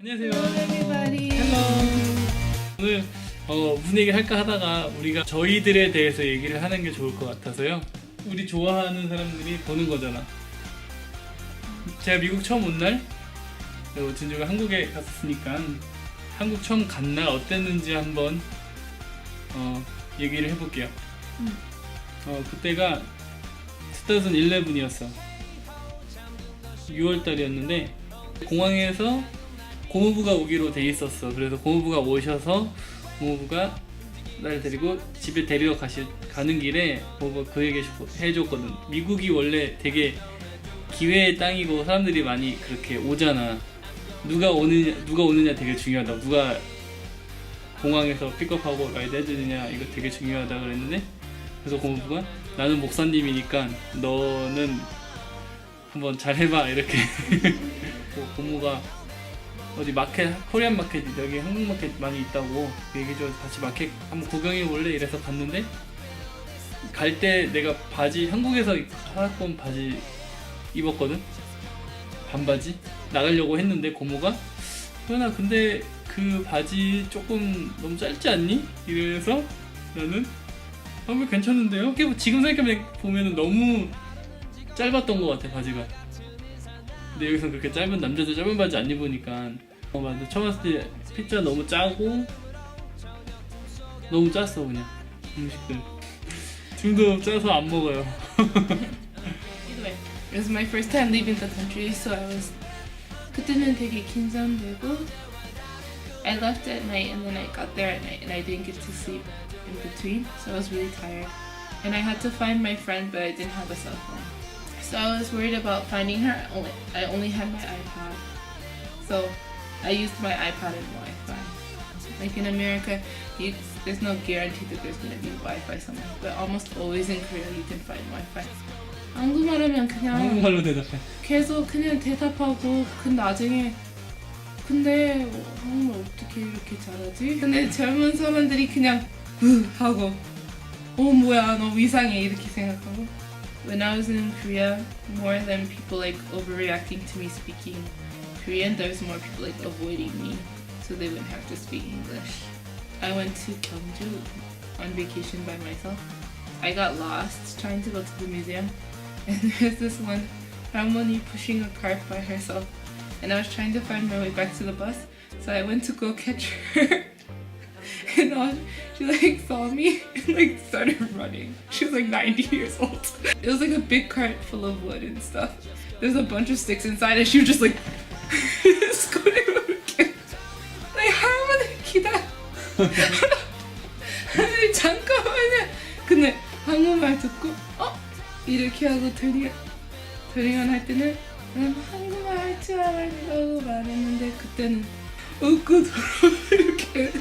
안녕하세요. 헬로. 오늘 어, 무슨 얘기 할까 하다가 우리가 저희들에 대해서 얘기를 하는 게 좋을 것 같아서요. 우리 좋아하는 사람들이 보는 거잖아. 제가 미국 처음 온 날, 그리고 진주가 한국에 갔으니까 한국 처음 간 날 어땠는지 한번 어, 얘기를 해볼게요. 음. 어, 그때가 2011이었어. 6월 달이었는데 공항에서 고모부가 오기로 돼 있었어. 그래서 고모부가 오셔서 고모부가 날 데리고 집에 데리러 가시, 가는 길에 고모부가 그 얘기 해줬거든. 미국이 원래 되게 기회의 땅이고 사람들이 많이 그렇게 오잖아. 누가 오느냐, 누가 오느냐 되게 중요하다. 누가 공항에서 픽업하고 라이드 해주느냐 이거 되게 중요하다 그랬는데 그래서 고모부가 나는 목사님이니까 너는 한번 잘 해봐 이렇게 고- 고모가 어디 마켓 코리안 마켓 여기 한국 마켓 많이 있다고 얘기해줘. 같이 마켓 한번 구경해 볼래? 이래서 갔는데 갈 때 내가 바지 한국에서 사놨던 바지 입었거든? 반바지? 나가려고 했는데 고모가 소연아 근데 그 바지 조금 너무 짧지 않니? 이래서 나는 아, 왜 괜찮은데요? 지금 생각해보면 너무 짧았던 것 같아 바지가. 근데 여기서 그렇게 짧은 남자들 짧은 바지 안 입으니까 어 맞아 처음 왔을 때 피자 너무 짜고 너무 짰어 그냥 음식들 지금도 짜서 안 먹어요 Either way, it was my first time leaving the country, so I was 그때는 되게 긴장되고 I left at night and then I got there at night and I didn't get to sleep in between, so I was really tired. And I had to find my friend, but I didn't have a cell phone. So I was worried about finding her. I only, I only had my iPod. So I used my iPod and Wi-Fi. Like in America, you, there's no guarantee that there's going to be Wi-Fi somewhere, but almost always in Korea you can find Wi-Fi. 한국말하면 그냥 한국말로 대답해 계속 그냥 대답하고 그 나중에 근데 한국말 어떻게 이렇게 잘하지? 근데 젊은 사람들이 그냥 으 하고 어 뭐야 너무 이상해 이렇게 생각하고 When I was in Korea, more than people like overreacting to me speaking Korean, there's more people like avoiding me so they wouldn't have to speak English. I went to Gyeongju on vacation by myself. I got lost trying to go to the museum and there's this one harmony pushing a cart by herself and I was trying to find my way back to the bus so I went to go catch her and uh, she like saw me and like started running she was like 90 years old it was like a big cart full of wood and stuff there's a bunch of sticks inside and she was just like scooting 이렇게. like 할머니 기다려 아니 잠깐만요. 근데 한국말 듣고 어? 이렇게 하고 드리, 드링을 할 때는 난 한국말 할 줄 알고 말했는데 그때는 웃고 돌아 이렇게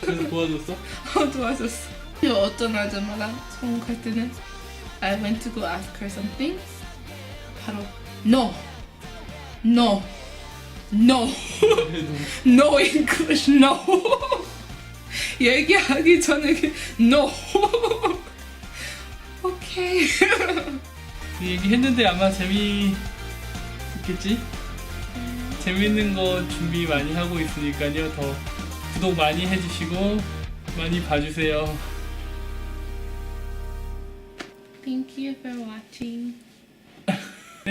그래서 도와줬어? 어 도와줬어. 어떤 아줌마가 처음 갈 때는 I went to go ask her something. 바로 No. No. No. No English No. 얘기하기 전에 그 No. 오케이 그 얘기했는데 아마 재미 있겠지? 재밌는 거 준비 많이 하고 있으니까요. 더 구독 많이 해주시고 많이 봐주세요. Thank you for watching